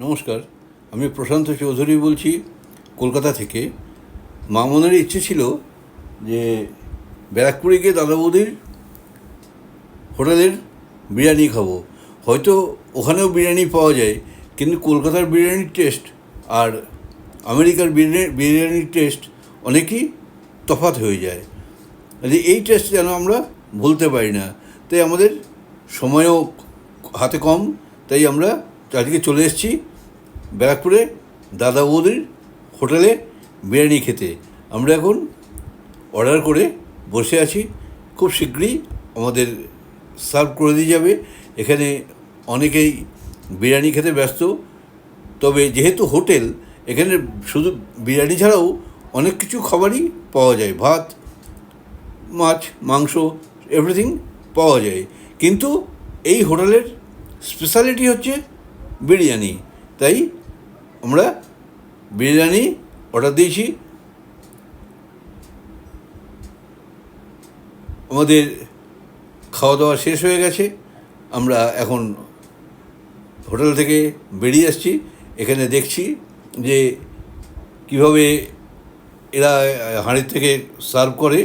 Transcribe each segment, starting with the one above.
নমস্কার, আমি প্রশান্ত চৌধুরী বলছি কলকাতা থেকে। মামনের ইচ্ছে ছিল যে ব্যারাকপুরে গিয়ে দাদা বৌদির হোটেলের বিরিয়ানি খাব। হয়তো ওখানেও বিরিয়ানি পাওয়া যায়, কিন্তু কলকাতার বিরিয়ানির টেস্ট আর আমেরিকার বিরিয়ানি, বিরিয়ানির টেস্ট অনেকই তফাত হয়ে যায়। এই টেস্ট যেন আমরা ভুলতে পারি না। তাই আমাদের সময়ও হাতে কম, তাই আমরা আজকে চলে এসেছি ব্যারাকপুরে, দাদা বৌদির হোটেলে বিরিয়ানি খেতে। আমরা এখন অর্ডার করে বসে আছি। খুব শীঘ্রই আমাদের সার্ভ করে দিয়ে যাবে। এখানে অনেকেই বিরিয়ানি খেতে ব্যস্ত। তবে যেহেতু হোটেল, এখানে শুধু বিরিয়ানি ছাড়াও অনেক কিছু খাবারই পাওয়া যায়। ভাত, মাছ, মাংস এভরিথিং পাওয়া যায়। কিন্তু এই হোটেলের স্পেশালিটি হচ্ছে বিরিয়ানি। তাই আমরা বিরিয়ানি অর্ডার দিয়েছি। আমাদের খাওয়া দাওয়া শেষ হয়ে গেছে। আমরা এখন হোটেল থেকে বেরিয়ে আসছি। এখানে দেখছি যে কীভাবে এরা হাঁড়ির থেকে সার্ভ করে।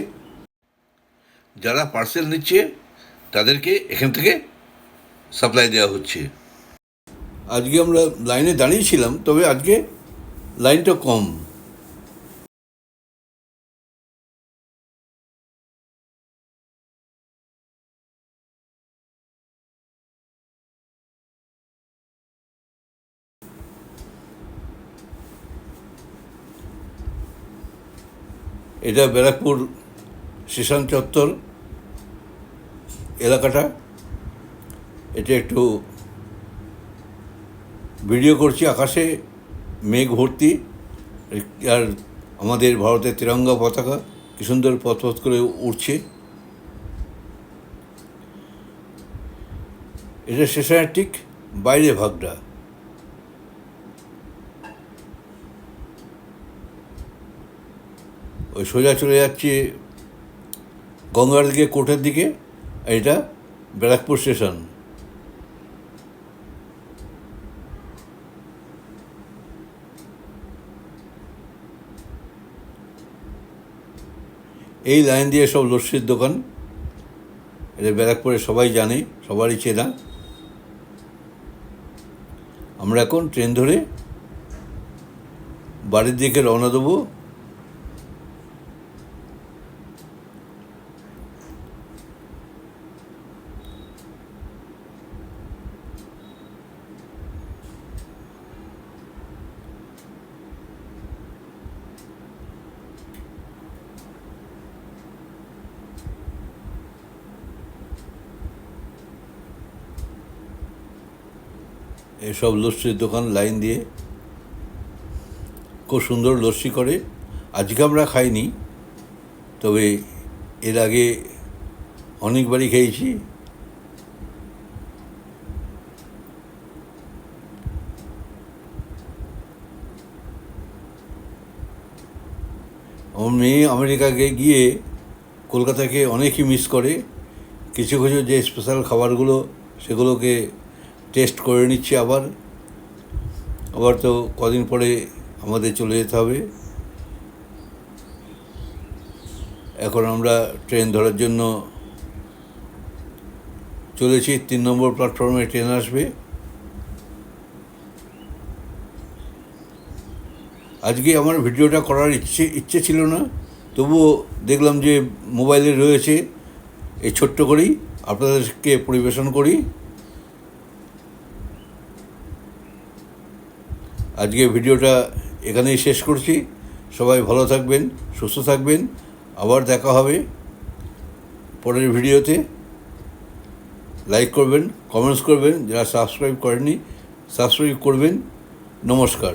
যারা পার্সেল নিচ্ছে, তাদেরকে এখান থেকে সাপ্লাই দেওয়া হচ্ছে। আজকে আমরা লাইনে দাঁড়িয়েছিলাম, তবে আজকে লাইনটা কম। এটা ব্যারাকপুর স্টেশন চত্বর এলাকাটা। এটা একটু ভিডিও করছি আকাশে, মেঘ ভর্তি, আর আমাদের ভারতের তিরঙ্গা পতাকা, কি সুন্দর পথ পথ করে উঠছে এটা স্টেশনের ঠিক বাইরে ভাগটা। ওই সোজা চলে যাচ্ছে গঙ্গার দিকে কোর্টের দিকে এটা ব্যারাকপুর স্টেশন এই লাইন দিয়ে সব লস্যির দোকান এটা ব্যারাকপুরে সবাই জানে, সবারই চেনা। আমরা এখন ট্রেন ধরে বাড়ির দিকে রওনা দেবো। এসব লস্যির দোকান লাইন দিয়ে খুব সুন্দর লস্যি করে। আজকে আমরা খাইনি, তবে এর আগে অনেকবারই খেয়েছি। আমার মেয়ে আমেরিকাকে গিয়ে কলকাতাকে অনেকই মিস করে। কিছু কিছু যে স্পেশাল খাবারগুলো সেগুলোকে টেস্ট করে নিচ্ছি আবার। আবার তো কদিন পরে আমাদের চলে যেতে হবে। এখন আমরা ট্রেন ধরার জন্য চলেছি। তিন নম্বর প্ল্যাটফর্মে ট্রেন আসবে। আজকে আমার ভিডিওটা করার ইচ্ছে ইচ্ছে ছিল না। তবুও দেখলাম যে মোবাইলে রয়েছে। এই ছোট্ট করেই আপনাদেরকে পরিবেশন করি। আজকে ভিডিওটা এখানেই শেষ করছি। সবাই ভালো থাকবেন, সুস্থ থাকবেন। আবার দেখা হবে পরের ভিডিওতে। লাইক করবেন, কমেন্টস করবেন। যারা সাবস্ক্রাইব করেননি, সাবস্ক্রাইব করবেন। নমস্কার।